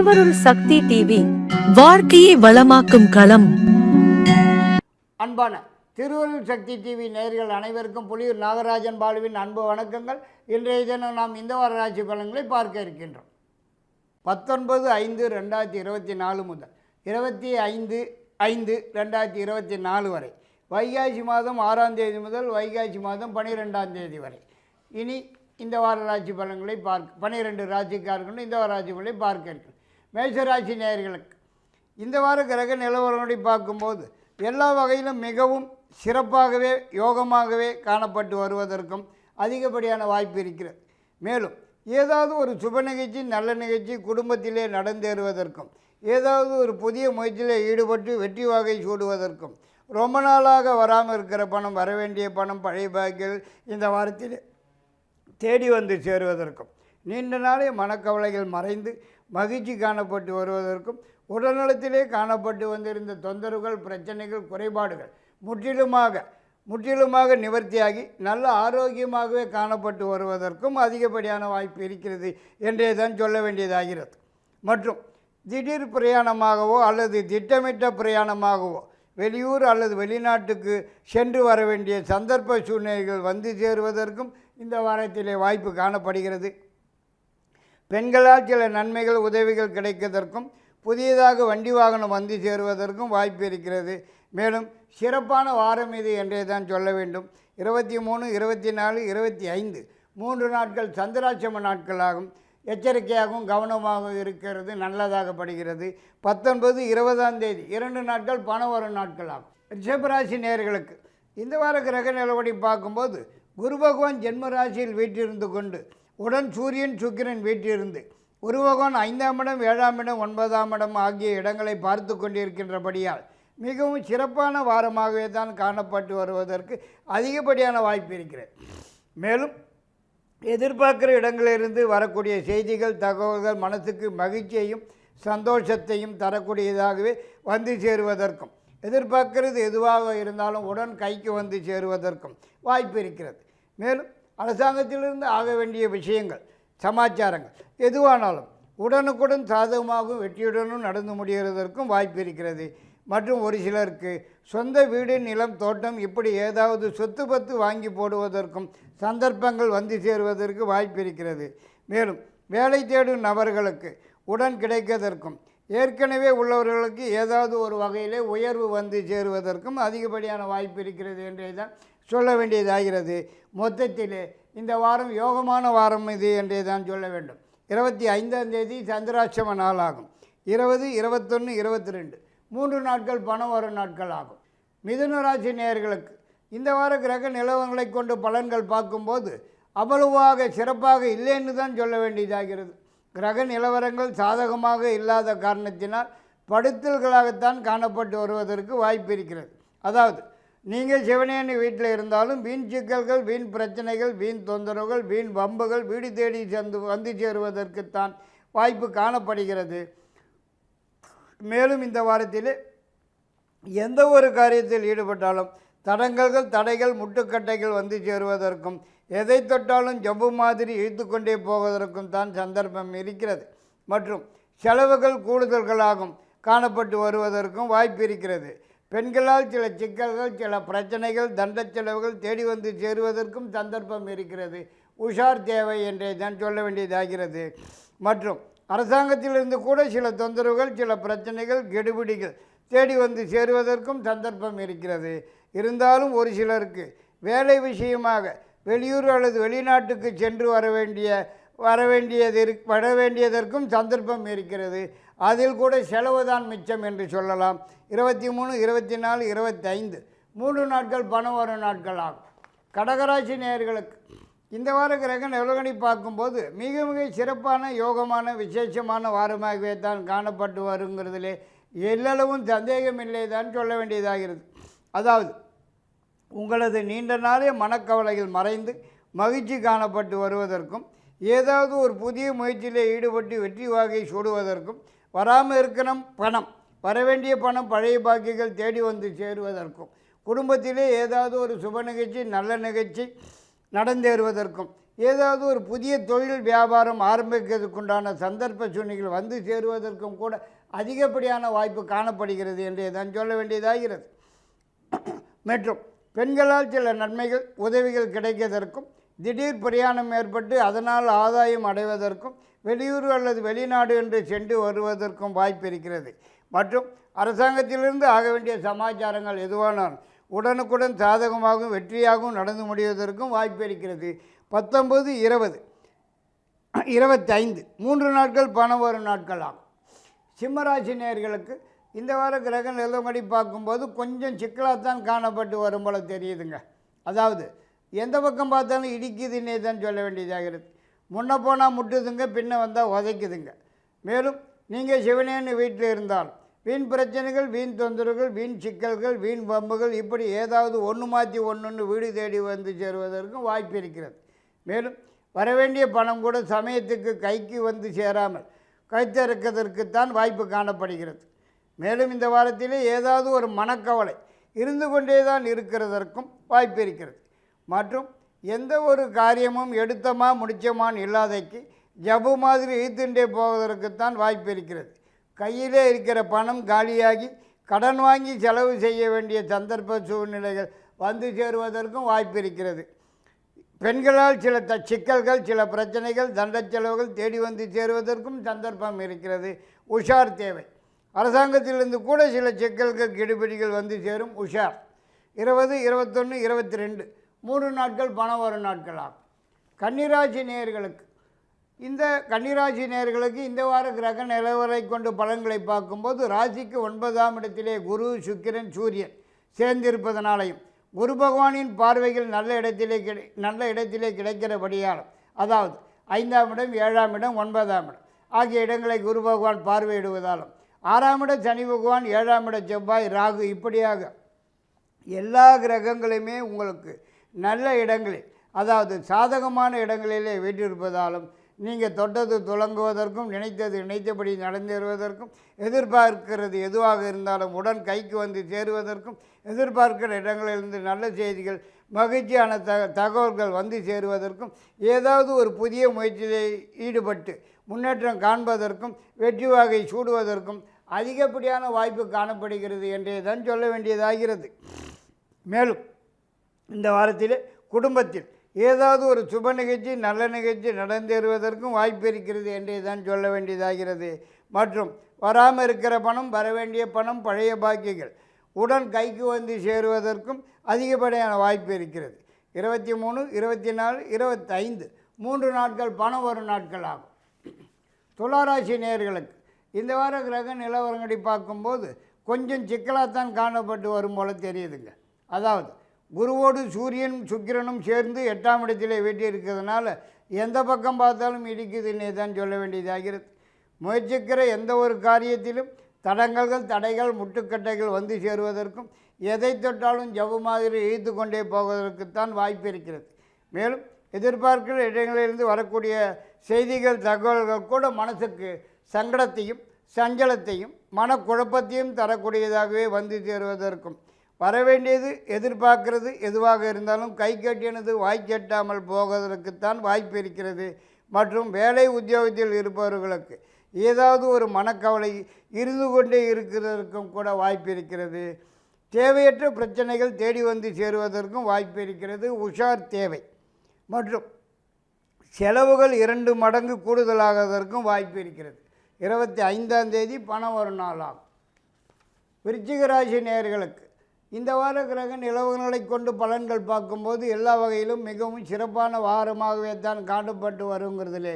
திருவருள் சக்தி டிவி வாழ்க்கையை வளமாக்கும் களம். அன்பான திருவருள் சக்தி டிவி நேர்கள் அனைவருக்கும் புலியூர் நாகராஜன் பாலுவின் அன்பு வணக்கங்கள். இன்றைய தினம் நாம் இந்த வார ராசி பலன்களை பார்க்க இருக்கின்றோம். பத்தொன்பது ஐந்து ரெண்டாயிரத்தி இருபத்தி நாலு முதல் இருபத்தி ஐந்து ஐந்து ரெண்டாயிரத்தி இருபத்தி நாலு வரை. வைகாசி மாதம் ஆறாம் தேதி முதல் வைகாசி மாதம் பனிரெண்டாம் தேதி வரை. இனி இந்த வார ராசி பலன்களை பார்க்க பன்னிரெண்டு ராசிக்காரர்களும் இந்த வார ராசி பலனை பார்க்க இருக்கிறோம் மேஷராசி நேயர்களுக்கு இந்த வார கிரக நிலவரங்களை பார்க்கும்போது எல்லா வகையிலும் மிகவும் சிறப்பாகவே யோகமாகவே காணப்பட்டு வருவதற்கும் அதிகப்படியான வாய்ப்பு இருக்கிறது. மேலும் ஏதாவது ஒரு சுப நிகழ்ச்சி நல்ல நிகழ்ச்சி குடும்பத்திலே நடந்தேறுவதற்கும் ஏதாவது ஒரு புதிய முயற்சியில் ஈடுபட்டு வெற்றி வாகை சூடுவதற்கும் ரொம்ப நாளாக வராமல் இருக்கிற பணம் வரவேண்டிய பணம் பழைய பாக்கில் இந்த வாரத்தில் தேடி வந்து சேருவதற்கும் நீண்ட நாளே மனக்கவலைகள் மறைந்து மகிழ்ச்சி காணப்பட்டு வருவதற்கும் உடல்நலத்திலே காணப்பட்டு வந்திருந்த தொந்தரவுகள் பிரச்சனைகள் குறைபாடுகள் முற்றிலுமாக முற்றிலுமாக நிவர்த்தியாகி நல்ல ஆரோக்கியமாகவே காணப்பட்டு வருவதற்கும் அதிகப்படியான வாய்ப்பு இருக்கிறது என்றே தான் சொல்ல வேண்டியதாகிறது. மற்றும் திடீர் பிரயாணமாகவோ அல்லது திட்டமிட்ட பிரயாணமாகவோ வெளியூர் அல்லது வெளிநாட்டுக்கு சென்று வர வேண்டிய சந்தர்ப்ப சூழ்நிலைகள் வந்து சேருவதற்கும் இந்த வாரத்திலே வாய்ப்பு காணப்படுகிறது. பெண்களால் சில நன்மைகள் உதவிகள் கிடைப்பதற்கும் புதியதாக வண்டி வாகனம் வந்து சேருவதற்கும் வாய்ப்பு இருக்கிறது. மேலும் சிறப்பான வாரம் இது என்றே தான் சொல்ல வேண்டும். இருபத்தி மூணு இருபத்தி நாலு இருபத்தி ஐந்து மூன்று நாட்கள் சந்திராட்சம நாட்களாகும். எச்சரிக்கையாகவும் கவனமாகவும் இருக்கிறது. நல்லதாகப்படுகிறது பத்தொன்பது இருபதாம் தேதி இரண்டு நாட்கள் பணம் வரும் நாட்களாகும். ரிஷபராசி நேர்களுக்கு இந்த வார கிரக நிலவடி பார்க்கும்போது குரு பகவான் ஜென்ம ராசியில் வீற்றிருந்து கொண்டு உடன் சூரியன் சுக்கிரன் வீட்டிலிருந்து உருவகன் ஐந்தாம் இடம் ஏழாம் இடம் ஒன்பதாம் இடம் ஆகிய இடங்களை பார்த்து கொண்டிருக்கின்றபடியால் மிகவும் சிறப்பான வாரமாகவே தான் காணப்பட்டு வருவதற்கு அதிகப்படியான வாய்ப்பு இருக்கிறது. மேலும் எதிர்பார்க்கிற இடங்களிலிருந்து வரக்கூடிய செய்திகள் தகவல்கள் மனசுக்கு மகிழ்ச்சியையும் சந்தோஷத்தையும் தரக்கூடியதாகவே வந்து சேருவதற்கும் எதிர்பார்க்கிறது எதுவாக இருந்தாலும் உடன் கைக்கு வந்து சேருவதற்கும் வாய்ப்பு இருக்கிறது. மேலும் அரசாங்கத்திலிருந்து ஆக வேண்டிய விஷயங்கள் சமாச்சாரங்கள். எதுவானாலும் உடனுக்குடன் சாதகமாகவும் வெற்றியுடனும் நடந்து முடிகிறதற்கும் வாய்ப்பு இருக்கிறது. மற்றும் ஒரு சிலருக்கு சொந்த வீடு நிலம் தோட்டம் இப்படி ஏதாவது சொத்து பத்து வாங்கி போடுவதற்கும் சந்தர்ப்பங்கள் வந்து சேருவதற்கு வாய்ப்பு இருக்கிறது. மேலும் வேலை தேடும் நபர்களுக்கு உடன் கிடைக்கதற்கும் ஏற்கனவே உள்ளவர்களுக்கு ஏதாவது ஒரு வகையிலே உயர்வு வந்து சேருவதற்கும் அதிகப்படியான வாய்ப்பு இருக்கிறது என்றே தான் சொல்ல வேண்டியதாகிறது. மொத்தத்திலே இந்த வாரம் யோகமான வாரம் இது என்றே தான் சொல்ல வேண்டும். இருபத்தி ஐந்தாம் தேதி சந்திராட்சம நாளாகும் இருபது இருபத்தொன்று இருபத்தி ரெண்டு மூன்று நாட்கள் பணம் வரும் நாட்கள் ஆகும். மிதுன ராசி நேயர்களுக்கு இந்த வார கிரக நிலவரங்களை கொண்டு பலன்கள் பார்க்கும்போது அவ்வளவாக சிறப்பாக இல்லைன்னு தான் சொல்ல வேண்டியதாகிறது. கிரக நிலவரங்கள் சாதகமாக இல்லாத காரணத்தினால் படுத்தல்களாகத்தான் காணப்பட்டு வருவதற்கு வாய்ப்பு இருக்கிறது. அதாவது நீங்கள் சிவனேனி வீட்டில் இருந்தாலும் வீண் சிக்கல்கள் வீண் பிரச்சனைகள் வீண் தொந்தரவுகள் வீண் வம்புகள் வீடு தேடி சென்று வந்து சேருவதற்குத்தான் வாய்ப்பு காணப்படுகிறது. மேலும் இந்த வாரத்தில் எந்த ஒரு காரியத்தில் ஈடுபட்டாலும் தடங்கல்கள் தடைகள் முட்டுக்கட்டைகள் வந்து சேருவதற்கும் எதை தொட்டாலும் ஜம்பு மாதிரி இழுத்து கொண்டே போவதற்கும் தான் சந்தர்ப்பம் இருக்கிறது. மற்றும் செலவுகள் கூடுதல்களாகும் காணப்பட்டு வருவதற்கும் வாய்ப்பு இருக்கிறது. பெண்களால் சில சிக்கல்கள் சில பிரச்சனைகள் தண்ட செலவுகள் தேடி வந்து சேருவதற்கும் சந்தர்ப்பம் இருக்கிறது. உஷார் தேவை என்றே தான் சொல்ல வேண்டியதாகிறது. மற்றும் அரசாங்கத்திலிருந்து கூட சில தொந்தரவுகள் சில பிரச்சனைகள் கெடுபிடிகள் தேடி வந்து சேருவதற்கும் சந்தர்ப்பம் இருக்கிறது. இருந்தாலும் ஒரு சிலருக்கு வேலை விஷயமாக வெளியூர் அல்லது வெளிநாட்டுக்கு சென்று வர வேண்டிய வர வேண்டியது வர வேண்டியதற்கும் சந்தர்ப்பம் இருக்கிறது. அதில் கூட செலவு தான் மிச்சம் என்று சொல்லலாம். இருபத்தி மூணு இருபத்தி நாலு இருபத்தைந்து. மூன்று நாட்கள் பணம் வரும் நாட்கள் ஆகும். கடகராசி நேயர்களுக்கு இந்த வார கிரக நிலவரங்களை பார்க்கும்போது மிக மிக சிறப்பான யோகமான விசேஷமான வாரமாகவே தான் காணப்பட்டு வருங்கிறதுலே எல்லளவும் சந்தேகமில்லை தான் சொல்ல வேண்டியதாகிறது. அதாவது உங்களது நீண்ட நாளே மனக்கவலைகள் மறைந்து மகிழ்ச்சி காணப்பட்டு வருவதற்கும் ஏதாவது ஒரு புதிய முயற்சியில் ஈடுபட்டு வெற்றி வாகை சூடுவதற்கும் வராமல் இருக்கணும் பணம். வரவேண்டிய பணம் பழைய பாக்கிகள் தேடி வந்து சேருவதற்கும் குடும்பத்திலே ஏதாவது ஒரு சுப நிகழ்ச்சி நல்ல நிகழ்ச்சி நடந்தேறுவதற்கும் ஏதாவது ஒரு புதிய தொழில் வியாபாரம் ஆரம்பிக்கிறதுக்குண்டான சந்தர்ப்ப சூழ்நிலைகள் வந்து சேருவதற்கும் கூட அதிகப்படியான வாய்ப்பு காணப்படுகிறது என்று தான் சொல்ல வேண்டியதாகிறது. மற்றும் பெண்களால் சில நன்மைகள் உதவிகள் கிடைக்கதற்கும் திடீர் பிரயாணம் ஏற்பட்டு அதனால் ஆதாயம் அடைவதற்கும் வெளியூர் அல்லது வெளிநாடு என்று சென்று வருவதற்கும் வாய்ப்பு இருக்கிறது. மற்றும் அரசாங்கத்திலிருந்து ஆக வேண்டிய சமாச்சாரங்கள் எதுவானாலும் உடனுக்குடன் சாதகமாகவும் வெற்றியாகவும் நடந்து முடிவதற்கும் வாய்ப்பு இருக்கிறது. பத்தொம்பது இருபது இருபத்தைந்து மூன்று நாட்கள் பணம் வரும் நாட்கள் ஆகும் சிம்மராசி நேயர்களுக்கு இந்த வார கிரக நிலவடி பார்க்கும்போது கொஞ்சம் சிக்கலாகத்தான் காணப்பட்டு வரும் போல தெரியுதுங்க. அதாவது எந்த பக்கம் பார்த்தாலும் இடிக்குதுன்னே தான் சொல்ல வேண்டியதாகிறது முன்ன போனால் முட்டுதுங்க பின்ன வந்தால் உதைக்குதுங்க. மேலும் நீங்கள் சிவனேன்னு வீட்டில் இருந்தால் வீண் பிரச்சனைகள் வீண் தொந்தரவுகள் வீண் சிக்கல்கள் வீண் பம்புகள் இப்படி ஏதாவது ஒன்று மாற்றி ஒன்று வீடு தேடி வந்து சேருவதற்கும் வாய்ப்பு இருக்கிறது. மேலும் வரவேண்டிய பணம் கூட சமயத்துக்கு கைக்கு வந்து சேராமல் கைத்திறக்கதற்குத்தான் வாய்ப்பு காணப்படுகிறது. மேலும் இந்த வாரத்திலே ஏதாவது ஒரு மனக்கவலை இருந்து கொண்டே தான் இருக்கிறதற்கும் வாய்ப்பு இருக்கிறது. மற்றும் எந்த ஒரு காரியமும் எடுத்தமா முடிச்சமான்னு இல்லாதைக்கு ஜபு மாதிரி இழுத்துண்டே போவதற்குத்தான் வாய்ப்பு இருக்கிறது. கையிலே இருக்கிற பணம் காலியாகி கடன் வாங்கி செலவு செய்ய வேண்டிய சந்தர்ப்ப சூழ்நிலைகள் வந்து சேருவதற்கும் வாய்ப்பு இருக்கிறது. பெண்களால் சில த சிக்கல்கள் சில பிரச்சனைகள் தண்ட செலவுகள் தேடி வந்து சேருவதற்கும் சந்தர்ப்பம் இருக்கிறது. உஷார் தேவை. அரசாங்கத்திலிருந்து கூட சில சிக்கல்கள் கெடுபிடிகள் வந்து சேரும். உஷார். இருபது இருபத்தொன்று இருபத்தி ரெண்டு. மூன்று நாட்கள் பணம் வரும் நாட்களாகும். கன்னிராசி இந்த கன்னிராசி நேர்களுக்கு இந்த வார கிரக நிலவரை கொண்டு பலன்களை பார்க்கும்போது ராசிக்கு ஒன்பதாம் இடத்திலே குரு சுக்கிரன் சூரியன் சேர்ந்திருப்பதனாலையும் குரு பகவானின் பார்வைகள் நல்ல இடத்திலே கிடை நல்ல இடத்திலே கிடைக்கிறபடியாலும் அதாவது ஐந்தாம் இடம் ஏழாம் இடம் ஒன்பதாம் இடம் ஆகிய இடங்களை குரு பகவான் பார்வையிடுவதாலும் ஆறாம் இட சனி பகவான் ஏழாம் இட செவ்வாய் ராகு இப்படியாக எல்லா கிரகங்களையுமே உங்களுக்கு நல்ல இடங்களில் அதாவது சாதகமான இடங்களிலே வீட்டிருப்பதாலும் நீங்கள் தொட்டது துலங்குவதற்கும் நினைத்தது நினைத்தபடி நடந்தேறுவதற்கும் எதிர்பார்க்கிறது எதுவாக இருந்தாலும் உடன் கைக்கு வந்து சேருவதற்கும் எதிர்பார்க்கிற இடங்களிலிருந்து நல்ல செய்திகள் மகிழ்ச்சியான த தகவல்கள் வந்து சேருவதற்கும் ஏதாவது ஒரு புதிய முயற்சியில் ஈடுபட்டு முன்னேற்றம் காண்பதற்கும் வெற்றி வாகை சூடுவதற்கும் அதிகப்படியான வாய்ப்பு காணப்படுகிறது என்றே தான் சொல்ல வேண்டியதாகிறது. மேலும் இந்த வாரத்தில் குடும்பத்தில் ஏதாவது ஒரு சுப நிகழ்ச்சி நல்ல நிகழ்ச்சி நடந்தேறுவதற்கும் வாய்ப்பு இருக்கிறது என்றே தான் சொல்ல வேண்டியதாகிறது. மற்றும் வராமல் இருக்கிற பணம் வர வேண்டிய பணம் பழைய பாக்கியங்கள் உடன் கைக்கு வந்து சேருவதற்கும் அதிகப்படியான வாய்ப்பு இருக்கிறது. இருபத்தி மூணு இருபத்தி நாலு இருபத்தைந்து மூன்று நாட்கள் பணம் வரும் நாட்கள் ஆகும். துளாராசி நேயர்களுக்கு இந்த வார கிரக நிலவரங்கடி பார்க்கும்போது கொஞ்சம் சிக்கலாகத்தான் காணப்பட்டு வரும் போல தெரியுதுங்க. அதாவது குருவோடு சூரியனும் சுக்கிரனும் சேர்ந்து எட்டாம் இடத்திலே வீட்டியிருக்கிறதுனால எந்த பக்கம் பார்த்தாலும் இடிக்குதுன்னே தான் சொல்ல வேண்டியதாகிறது முயற்சிக்கிற எந்த ஒரு காரியத்திலும் தடங்கல்கள் தடைகள் முட்டுக்கட்டைகள் வந்து சேருவதற்கும் எதை தொட்டாலும் ஜவ்வு மாதிரி இழுத்து கொண்டே போவதற்குத்தான் வாய்ப்பு இருக்கிறது. மேலும் எதிர்பார்க்கிற இடங்களிலிருந்து வரக்கூடிய செய்திகள் தகவல்கள் கூட மனசுக்கு சங்கடத்தையும் சஞ்சலத்தையும் மனக்குழப்பத்தையும் தரக்கூடியதாகவே வந்து சேருவதற்கும் வரவேண்டியது எதிர்பார்க்கிறது எதுவாக இருந்தாலும் கை கட்டினது வாய் கட்டாமல் போவதற்குத்தான் வாய்ப்பு இருக்கிறது. மற்றும் வேலை உத்தியோகத்தில் இருப்பவர்களுக்கு ஏதாவது ஒரு மனக்கவலை இருந்து கொண்டே இருக்கிறதற்கும் கூட வாய்ப்பு இருக்கிறது. தேவையற்ற பிரச்சனைகள் தேடி வந்து சேருவதற்கும் வாய்ப்பு இருக்கிறது. உஷார் தேவை. மற்றும் செலவுகள் இரண்டு மடங்கு கூடுதலாவதற்கும் வாய்ப்பு இருக்கிறது. இருபத்தி ஐந்தாம் தேதி பணம் வரும் நாளாகும் விருச்சிக ராசி இந்த வார கிரக நிலவுகளை கொண்டு பலன்கள் பார்க்கும்போது எல்லா வகையிலும் மிகவும் சிறப்பான வாரமாகவே தான் காணப்பட்டு வருங்கிறதுலே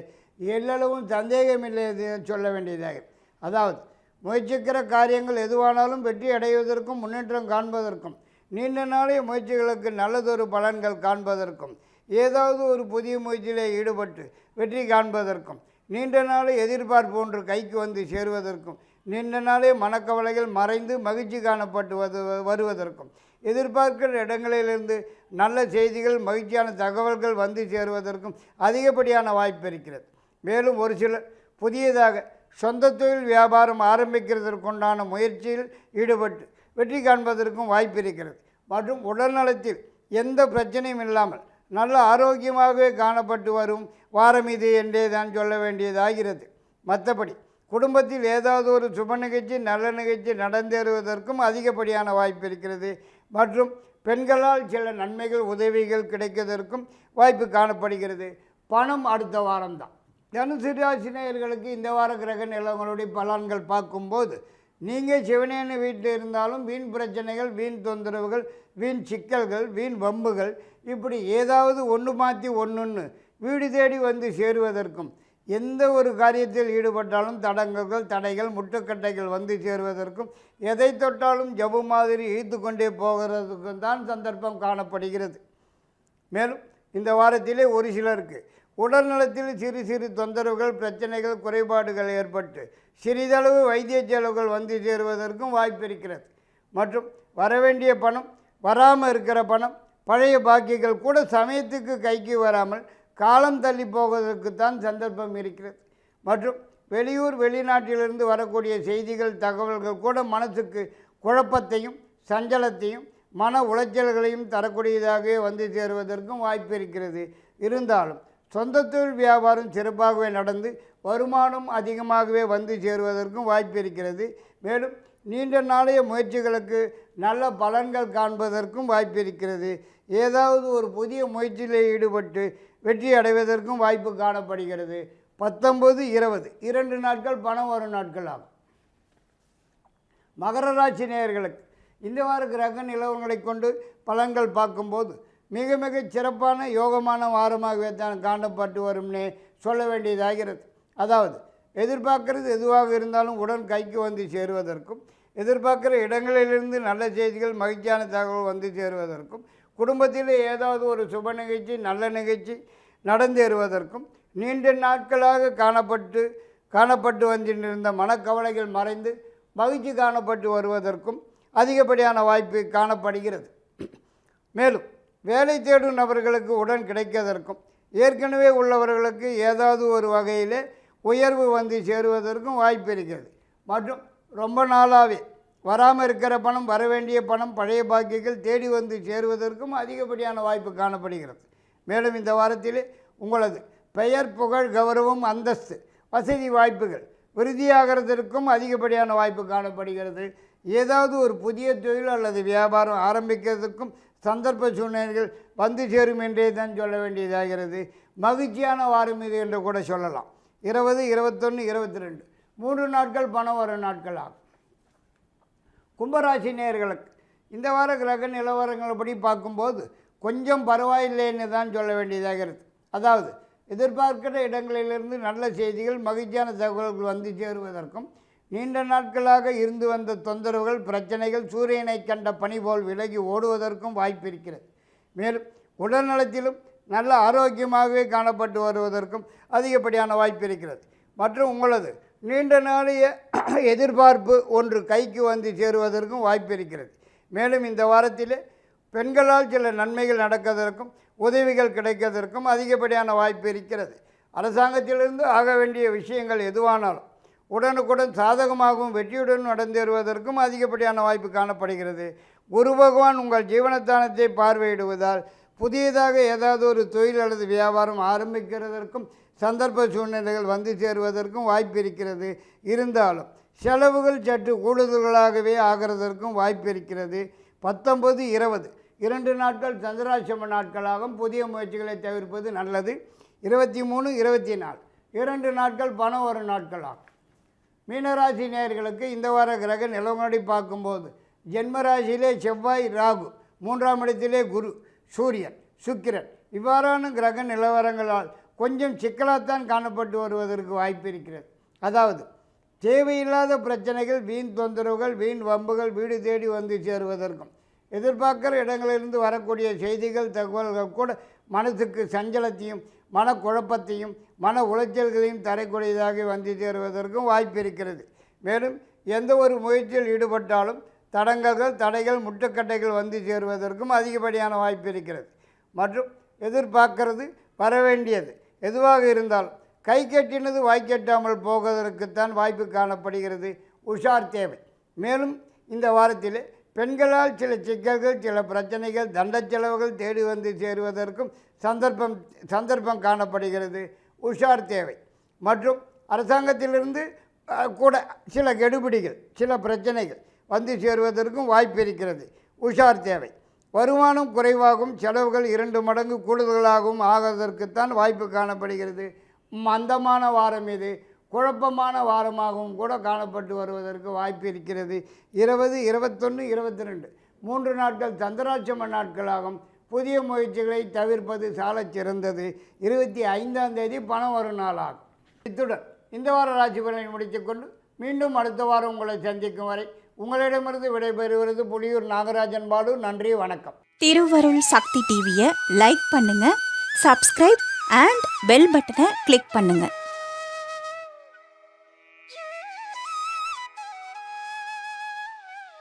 எல்லளவும் சந்தேகமில்லை என்று சொல்ல வேண்டியதாக. அதாவது முயற்சிக்கிற காரியங்கள் எதுவானாலும் வெற்றி அடைவதற்கும் முன்னேற்றம் காண்பதற்கும் நீண்ட நாளைய முயற்சிகளுக்கு நல்லதொரு பலன்கள் காண்பதற்கும் ஏதாவது ஒரு புதிய முயற்சியிலே ஈடுபட்டு வெற்றி காண்பதற்கும் நீண்ட நாளை எதிர்பார்ப்பு ஒன்று கைக்கு வந்து சேருவதற்கும் நீண்ட நாளே மனக்கவலைகள் மறைந்து மகிழ்ச்சி காணப்பட்டு வது வருவதற்கும். எதிர்பார்க்கிற இடங்களிலிருந்து நல்ல செய்திகள் மகிழ்ச்சியான தகவல்கள் வந்து சேருவதற்கும் அதிகப்படியான வாய்ப்பு இருக்கிறது. மேலும் ஒரு சிலர் புதியதாக சொந்த தொழில் வியாபாரம் ஆரம்பிக்கிறதற்குண்டான முயற்சியில் ஈடுபட்டு வெற்றி காண்பதற்கும் வாய்ப்பு இருக்கிறது. மற்றும் உடல்நலத்தில் எந்த பிரச்சனையும் இல்லாமல் நல்ல ஆரோக்கியமாகவே காணப்பட்டு வரும் வாரம் இது என்றே தான் சொல்ல வேண்டியதாகிறது. மற்றபடி குடும்பத்தில் ஏதாவது ஒரு சுப நிகழ்ச்சி நல்ல நிகழ்ச்சி நடந்தேறுவதற்கும் அதிகப்படியான வாய்ப்பு இருக்கிறது. மற்றும் பெண்களால் சில நன்மைகள் உதவிகள் கிடைக்கிறதற்கும் வாய்ப்பு காணப்படுகிறது. பணம் அடுத்த வாரம்தான். தனுசு ராசி நேயர்களுக்கு இந்த வார கிரக நிலவங்களுடைய பலன்கள் பார்க்கும்போது நீங்கள் சிவனேன்னு வீட்டில் இருந்தாலும் வீண் பிரச்சனைகள் வீண் தொந்தரவுகள் வீண் சிக்கல்கள் வீண் வம்புகள் இப்படி ஏதாவது ஒன்று மாற்றி ஒன்றுன்னு வீடு தேடி வந்து சேருவதற்கும் எந்த ஒரு காரியத்தில் ஈடுபட்டாலும் தடங்கல்கள் தடைகள் முட்டுக்கட்டைகள் வந்து சேருவதற்கும் எதை தொட்டாலும் ஜபு மாதிரி இழுத்து கொண்டே போகிறதுக்கும் தான் சந்தர்ப்பம் காணப்படுகிறது. மேலும் இந்த வாரத்திலே ஒரு சிலருக்கு உடல்நலத்தில் சிறு சிறு தொந்தரவுகள் பிரச்சனைகள் குறைபாடுகள் ஏற்பட்டு சிறிதளவு வைத்திய செலவுகள் வந்து சேருவதற்கும் வாய்ப்பு இருக்கிறது. மற்றும் வரவேண்டிய பணம் வராமல் இருக்கிற பணம் பழைய பாக்கிகள் கூட சமயத்துக்கு கைக்கு வராமல் காலம் தள்ளி போவதற்குத்தான் சந்தர்ப்பம் இருக்கிறது. மற்றும் வெளியூர் வெளிநாட்டிலிருந்து வரக்கூடிய செய்திகள் தகவல்கள் கூட மனசுக்கு குழப்பத்தையும் சஞ்சலத்தையும் மன உளைச்சல்களையும் தரக்கூடியதாகவே வந்து சேருவதற்கும் வாய்ப்பு இருக்கிறது. இருந்தாலும் சொந்த தொழில் வியாபாரம் சிறப்பாகவே நடந்து வருமானம் அதிகமாகவே வந்து சேருவதற்கும் வாய்ப்பு இருக்கிறது. மேலும் நீண்ட நாளைய முயற்சிகளுக்கு நல்ல பலன்கள் காண்பதற்கும் வாய்ப்பு இருக்கிறது. ஏதாவது ஒரு புதிய முயற்சியில் ஈடுபட்டு வெற்றி அடைவதற்கும் வாய்ப்பு காணப்படுகிறது. பத்தொம்பது இருபது. இரண்டு நாட்கள் பணம் வரும் நாட்கள் ஆகும். மகர ராசி நேயர்களுக்கு இந்த வார கிரக நிலவரங்களை கொண்டு பலன்கள் பார்க்கும்போது மிக மிக சிறப்பான யோகமான வாரமாகவே தான் காணப்பட்டு வரும்னே சொல்ல வேண்டியதாகிறது. அதாவது எதிர்பார்க்கறது எதுவாக இருந்தாலும் உடன் கைக்கு வந்து சேருவதற்கும் எதிர்பார்க்குற இடங்களிலிருந்து நல்ல செய்திகள் மகிழ்ச்சியான தகவல் வந்து சேருவதற்கும் குடும்பத்தில் ஏதாவது ஒரு சுப நிகழ்ச்சி நல்ல நிகழ்ச்சி நடந்தேறுவதற்கும் நீண்ட நாட்களாக காணப்பட்டு காணப்பட்டு வந்திருந்த மனக்கவலைகள் மறைந்து மகிழ்ச்சி காணப்பட்டு வருவதற்கும் அதிகப்படியான வாய்ப்பு காணப்படுகிறது. மேலும் வேலை தேடும் நபர்களுக்கு உடன் கிடைக்கதற்கும் ஏற்கனவே உள்ளவர்களுக்கு ஏதாவது ஒரு வகையில் உயர்வு வந்து சேருவதற்கும் வாய்ப்பு இருக்கிறது. மற்றும் ரொம்ப நாளாகவே வராமல் இருக்கிற பணம் வர வேண்டிய பணம் பழைய பாக்கியங்கள் தேடி வந்து சேருவதற்கும் அதிகப்படியான வாய்ப்பு காணப்படுகிறது. மேலும் இந்த வாரத்தில் உங்களது பெயர் புகழ் கௌரவம் அந்தஸ்து வசதி வாய்ப்புகள் விருதியாகிறதற்கும் அதிகப்படியான வாய்ப்பு காணப்படுகிறது. ஏதாவது ஒரு புதிய தொழில் அல்லது வியாபாரம் ஆரம்பிக்கிறதுக்கும் சந்தர்ப்ப சூழ்நிலைகள் வந்து சேரும் என்றே தான் சொல்ல வேண்டியதாகிறது. மகிழ்ச்சியான வாரம் இது என்று கூட சொல்லலாம். இருபது இருபத்தொன்று இருபத்தி ரெண்டு மூன்று நாட்கள் பணம் வரும் நாட்கள் ஆகும். கும்பராசி நேயர்களுக்கு இந்த வார கிரக நிலவரங்கள்படி பார்க்கும்போது கொஞ்சம் பரவாயில்லைன்னு தான் சொல்ல வேண்டியதாகிறது அதாவது எதிர்பார்க்கிற இடங்களிலிருந்து நல்ல செய்திகள் மகிழ்ச்சியான தகவல்கள் வந்து சேருவதற்கும் நீண்ட நாட்களாக இருந்து வந்த தொந்தரவுகள் பிரச்சனைகள் சூரியனை கண்ட பனி போல் விலகி ஓடுவதற்கும் வாய்ப்பு இருக்கிறது. மேலும் உடல்நலத்திலும் நல்ல ஆரோக்கியமாகவே காணப்பட்டு வருவதற்கும் அதிகப்படியான வாய்ப்பு இருக்கிறது. மற்றும் உங்களது நீண்ட நாளைய எதிர்பார்ப்பு ஒன்று கைக்கு வந்து சேருவதற்கும் வாய்ப்பு இருக்கிறது மேலும் இந்த வாரத்தில் பெண்களால் சில நன்மைகள் நடக்கிறதற்கும் உதவிகள் கிடைக்கிறதற்கும் அதிகப்படியான வாய்ப்பு இருக்கிறது. அரசாங்கத்திலிருந்து ஆக வேண்டிய விஷயங்கள் எதுவானாலும் உடனுக்குடன் சாதகமாகவும் வெற்றியுடன் நடந்தேறுவதற்கும் அதிகப்படியான வாய்ப்பு காணப்படுகிறது. குரு பகவான் உங்கள் ஜீவனத்தானத்தை பார்வையிடுவதால் புதியதாக ஏதாவது ஒரு தொழில் அல்லது வியாபாரம் ஆரம்பிக்கிறதற்கும் சந்தர்ப்ப சூழ்நிலைகள் வந்து சேருவதற்கும் வாய்ப்பு இருக்கிறது இருந்தாலும் செலவுகள் சற்று கூடுதல்களாகவே ஆகிறதற்கும் வாய்ப்பு இருக்கிறது பத்தொம்பது இருபது. இரண்டு நாட்கள் சந்திராசிரம நாட்களாகும். புதிய முயற்சிகளை தவிர்ப்பது நல்லது. இருபத்தி மூணு இருபத்தி நாலு இரண்டு நாட்கள் பணம் வரும் நாட்களாகும். மீனராசி நேர்களுக்கு இந்த வார கிரக நிலவரடி பார்க்கும்போது ஜென்மராசியிலே செவ்வாய் ராகு மூன்றாம் இடத்திலே குரு சூரியன் சுக்கிரன். இவ்வாறான கிரக நிலவரங்களால் கொஞ்சம் சிக்கலாகத்தான் காணப்பட்டு வருவதற்கு வாய்ப்பு இருக்கிறது. அதாவது தேவையில்லாத பிரச்சனைகள் வீண் தொந்தரவுகள் வீண் வம்புகள் வீடு தேடி வந்து சேருவதற்கும் எதிர்பார்க்கிற இடங்களிலிருந்து வரக்கூடிய செய்திகள் தகவல்கள் கூட மனதுக்கு சஞ்சலத்தையும் மனக்குழப்பத்தையும் மன உளைச்சல்களையும் தரக்கூடியதாக வந்து சேருவதற்கும் வாய்ப்பு இருக்கிறது. மேலும் எந்த ஒரு முயற்சியில் ஈடுபட்டாலும் தடங்கல்கள் தடைகள் முட்டுக்கட்டைகள் வந்து சேருவதற்கும் அதிகப்படியான வாய்ப்பு இருக்கிறது. மற்றும் எதிர்பார்க்குறது வர வேண்டியது எதுவாக இருந்தால் கை கட்டினது வாய்க்கட்டாமல் போவதற்குத்தான் வாய்ப்பு காணப்படுகிறது. உஷார் தேவை. மேலும் இந்த வாரத்தில் பெண்களால் சில சிக்கல்கள் சில பிரச்சனைகள் தண்ட செலவுகள் தேடி வந்து சேருவதற்கும் சந்தர்ப்பம் சந்தர்ப்பம் காணப்படுகிறது. உஷார் தேவை. மற்றும் அரசாங்கத்திலிருந்து கூட சில கெடுபிடிகள் சில பிரச்சனைகள் வந்து சேருவதற்கும் வாய்ப்பு இருக்கிறது. உஷார் தேவை. வருமானம் குறைவாகும் செலவுகள் இரண்டு மடங்கு கூடுதலாகவும் ஆகிறதற்குத்தான் வாய்ப்பு காணப்படுகிறது. மந்தமான வாரம் இது. குழப்பமான வாரமாகவும் கூட காணப்பட்டு வருவதற்கு வாய்ப்பு இருக்கிறது. இருபது இருபத்தொன்று இருபத்தி ரெண்டு மூன்று நாட்கள் சந்திராட்சம நாட்களாகும். புதிய முயற்சிகளை தவிர்ப்பது சாலச் சிறந்தது. இருபத்தி ஐந்தாம் தேதி பணம் வரும் நாளாகும் இத்துடன் இந்த வார ராசி பலனை முடித்துக்கொண்டு மீண்டும் அடுத்த வாரம் உங்களை சந்திக்கும் வரை உங்களிடமிருந்து விடைபெறுவது புலியூர் நாகராஜன் பாலு. நன்றி வணக்கம். திருவருள் சக்தி டிவியை லைக் பண்ணுங்க சப்ஸ்கிரைப் அண்ட் பெல் பட்டனை கிளிக் பண்ணுங்கள்